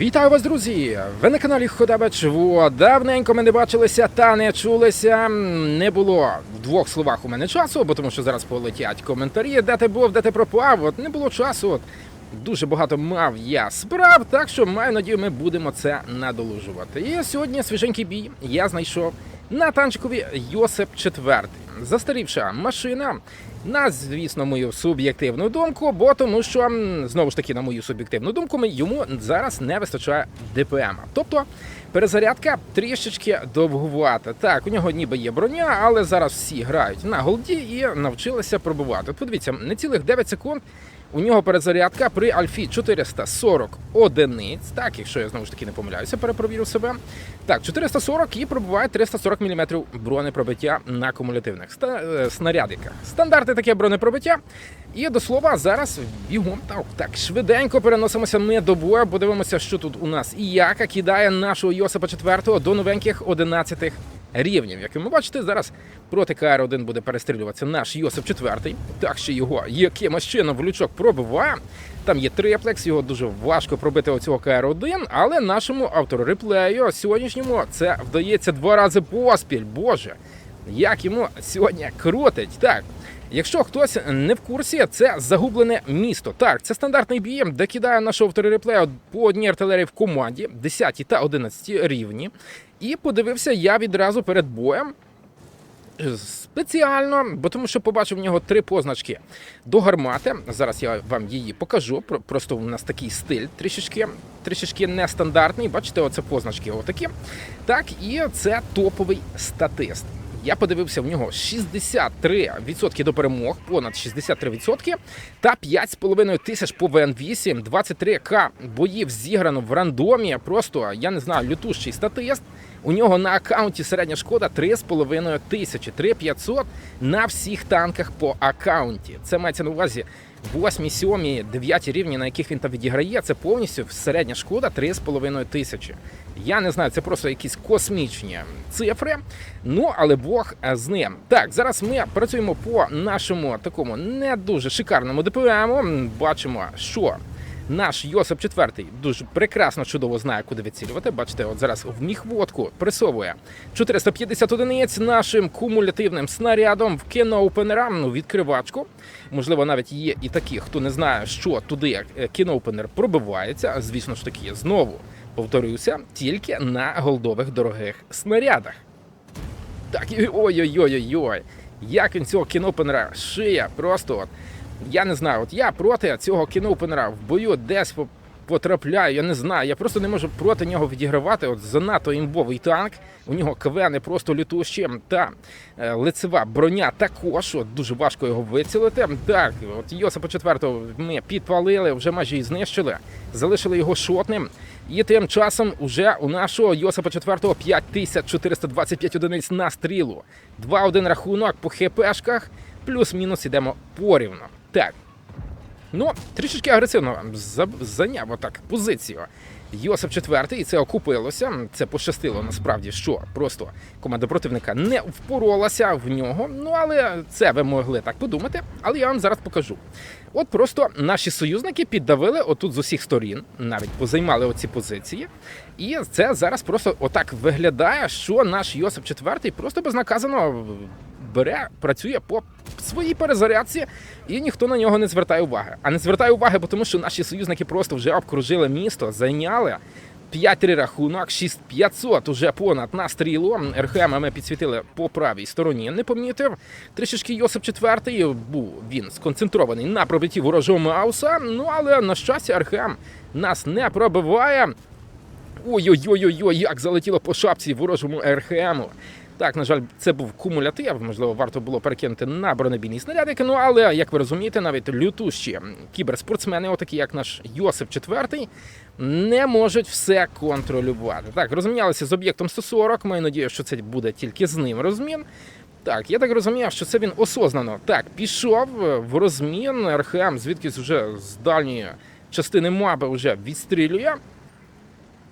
Вітаю вас, друзі! Ви на каналі Ходабачво. Давненько ми не бачилися та не чулися. Не було в двох словах у мене часу, бо тому що зараз полетять коментарі, де ти був, де ти пропав. От не було часу. От дуже багато мав я справ, так що маю надію, ми будемо це надолужувати. І сьогодні свіженький бій я знайшов на танчикові Йосип IV. Застарівша машина. На, звісно, мою суб'єктивну думку, бо тому що знову ж таки, на мою суб'єктивну думку, ми- йому зараз не вистачає ДПМ. Тобто перезарядка трішечки довгувата. Так, у нього ніби є броня, але зараз всі грають на голді і навчилися пробувати. Подивіться, не цілих 9 секунд. У нього перезарядка при Альфі 440 одиниць. Так, якщо я знову ж таки не помиляюся, перепровірю себе. Так, 440 і пробуває 340 мм бронепробиття на кумулятивних е, снарядиках. Стандартне таке бронепробиття. І до слова, зараз бігом так, так швиденько переносимося ми до бою. Подивимося, що тут у нас і яка кидає нашого Йосипа 4 до новеньких 11 рівнів. Як ви бачите, зараз проти КР-1 буде перестрілюватися наш Йосип 4. Так що його якимось чином в лючок пробиває. Там є триплекс, його дуже важко пробити оцього КР-1, але нашому автору реплею сьогоднішньому це вдається два рази поспіль. Боже, як йому сьогодні крутить. Так. Якщо хтось не в курсі, це загублене місто. Так, це стандартний бій, де кидає нашого реплею по одній артилерії в команді, 10 та 11 рівні. І подивився я відразу перед боєм. Спеціально, бо тому що побачив в нього три позначки до гармати. Зараз я вам її покажу. Про- Просто у нас такий стиль трішечки, трішечки нестандартний. Бачите, оце позначки отакі. Так, і це топовий статист. Я подивився в нього 63% до перемог, понад 63%, та 5,5 тисяч по ВН8, 23к боїв зіграно в рандомі. Просто я не знаю, лютущий статист. У нього на аккаунті середня шкода 3,5 тисячі, 3,500 на всіх танках по аккаунті. Це мається на увазі 8, 7, 9 рівні, на яких він там відіграє. Це повністю середня шкода 3,5 тисячі. Я не знаю, це просто якісь космічні цифри. Ну, але Бог е, з ним. Так, зараз ми працюємо по нашому такому не дуже шикарному ДПМу. Бачимо, що наш Йосип IV дуже прекрасно чудово знає, куди відцілювати. Бачите, от зараз в міхводку присовує 450 одиниць нашим кумулятивним снарядом в кіноупенера, ну, відкривачку. Можливо, навіть є і такі, хто не знає, що туди е, кіноупенер пробивається. Звісно ж таки, знову повторюся, тільки на голдових дорогих снарядах. Так, ой-ой-ой-ой-ой. Як він цього кінопенера шиє, просто. Я не знаю, от я проти цього кінопенера в бою десь потрапляю, я не знаю. Я просто не можу проти нього відігравати. От занадто імбовий танк. У нього квени просто лютущі, та е, лицева броня також. От дуже важко його вицілити. Так, от Йосипа 4 ми підпалили, вже майже і знищили, залишили його шотним. І тим часом уже у нашого Йосипа 4 5425 одиниць на стрілу. 2-1 рахунок по хпшках, плюс-мінус ідемо порівно. Так. Ну, трішечки агресивно зайняв отак позицію. Йосип IV, і це окупилося. Це пощастило насправді, що просто команда противника не впоролася в нього. Ну але це ви могли так подумати. Але я вам зараз покажу. От просто наші союзники піддавили отут з усіх сторін, навіть позаймали оці позиції. І це зараз просто отак виглядає, що наш Йосип IV просто безнаказано бере, працює по своїй перезарядці, і ніхто на нього не звертає уваги. А не звертає уваги, бо тому що наші союзники просто вже обкружили місто, зайняли. 5-3 рахунок, 6500 уже понад на стрілу. РХМ ми підсвітили по правій стороні. Не помітив. Трішечки Йосип IV був він сконцентрований на пробитті ворожого Мауса. Ну але на щастя, РХМ нас не пробиває. Ой-ой-ой-ой, як залетіло по шапці ворожому РХМу. Так, на жаль, це був кумулятив, можливо, варто було перекинути на бронебійні снарядики. Ну але як ви розумієте, навіть лютущі кіберспортсмени, отакі як наш Йосип IV, не можуть все контролювати. Так, розмінялися з об'єктом 140. Маю надію, що це буде тільки з ним розмін. Так, я так розумію, що це він осознано так пішов е, в розмін. РХМ звідкись вже з дальньої частини мапи вже відстрілює.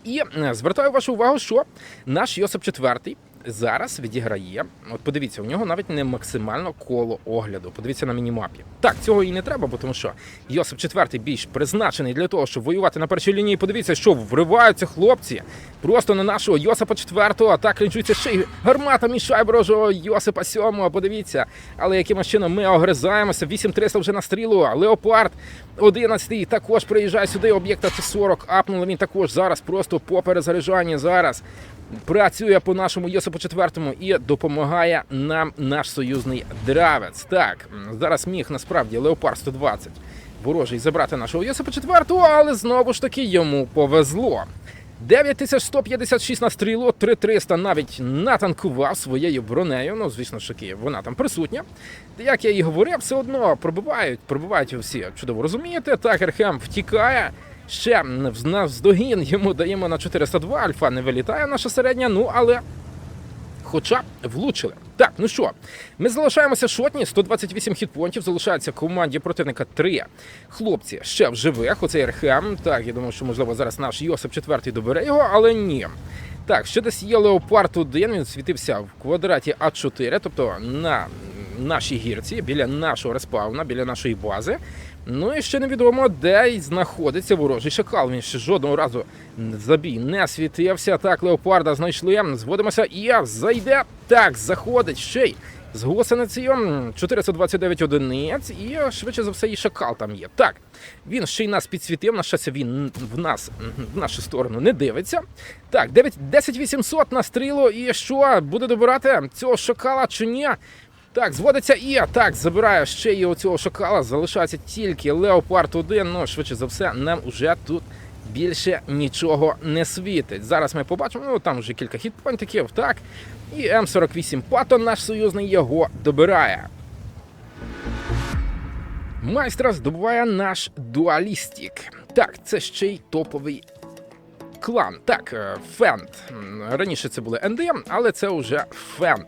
І е, звертаю вашу увагу, що наш Йосип IV зараз відіграє. От подивіться, у нього навіть не максимально коло огляду. Подивіться на мінімапі. Так, цього і не треба, бо тому що Йосип IV більш призначений для того, щоб воювати на першій лінії. Подивіться, що вриваються хлопці просто на нашого Йосипа IV, а так кринжується ще й гармата мішає ворожого Йосипа VII. Подивіться, але якимось чином ми огризаємося. 8300 вже на стрілу. Леопард 11 також приїжджає сюди. Об'єкта Т-40 апнули. Він також зараз просто по перезаряджанні зараз працює по нашому Йосипу IV і допомагає нам наш союзний дравець. Так, зараз міг насправді Леопард 120 ворожий забрати нашого Йосипа IV, але знову ж таки йому повезло. 9156 на стрілу, 3300 навіть натанкував своєю бронею. Ну, звісно ж таки, вона там присутня. Як я і говорив, все одно пробивають, пробивають всі. Чудово розумієте. Так, Ерхем втікає. Ще навздогін йому даємо на 402, альфа не вилітає наша середня, ну але хоча влучили. Так, ну що, ми залишаємося шотні, 128 хітпонтів, залишається команді противника 3 хлопці ще в живих. Оцей Ерхем. Так, я думаю, що можливо зараз наш Йосип IV добере його, але ні. Так, ще десь є Леопард 1, він світився в квадраті А4, тобто на нашій гірці, біля нашого респауна, біля нашої бази. Ну і ще невідомо, де знаходиться ворожий шакал. Він ще жодного разу за бій не світився. Так, леопарда знайшли. Зводимося і зайде. Так, заходить ще й з гусеницею 429 одиниць, і швидше за все і шакал там є. Так, він ще й нас підсвітив. На щастя, він в нас в нашу сторону не дивиться. Так, 9, 10800 на стрілу. І що буде добирати цього шакала чи ні? Так, зводиться і так, забирає ще й оцього шакала. Залишається тільки Леопард 1. Ну, швидше за все, нам уже тут більше нічого не світить. Зараз ми побачимо, ну там вже кілька хітпонтиків, так. І М48 Паттон, наш союзний, його добирає. Майстра здобуває наш дуалістік. Так, це ще й топовий клан. Так, е, Фенд. Раніше це були НДМ, але це вже Фенд.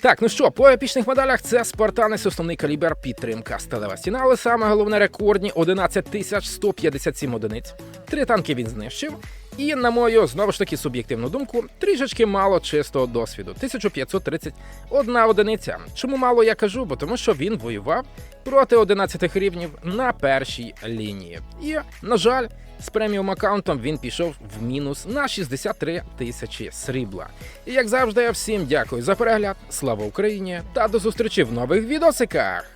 Так, ну що, по епічних медалях це Спартанець, основний калібр, підтримка, сталева стіна, але саме головне рекордні 11 тисяч 157 одиниць. Три танки він знищив. І, на мою, знову ж таки, суб'єктивну думку, трішечки мало чистого досвіду. 1531 одиниця. Чому мало я кажу? Бо тому що він воював проти 11 рівнів на першій лінії. І, на жаль, з преміум аккаунтом він пішов в мінус на 63 тисячі срібла. І як завжди, всім дякую за перегляд, слава Україні та до зустрічі в нових відосиках!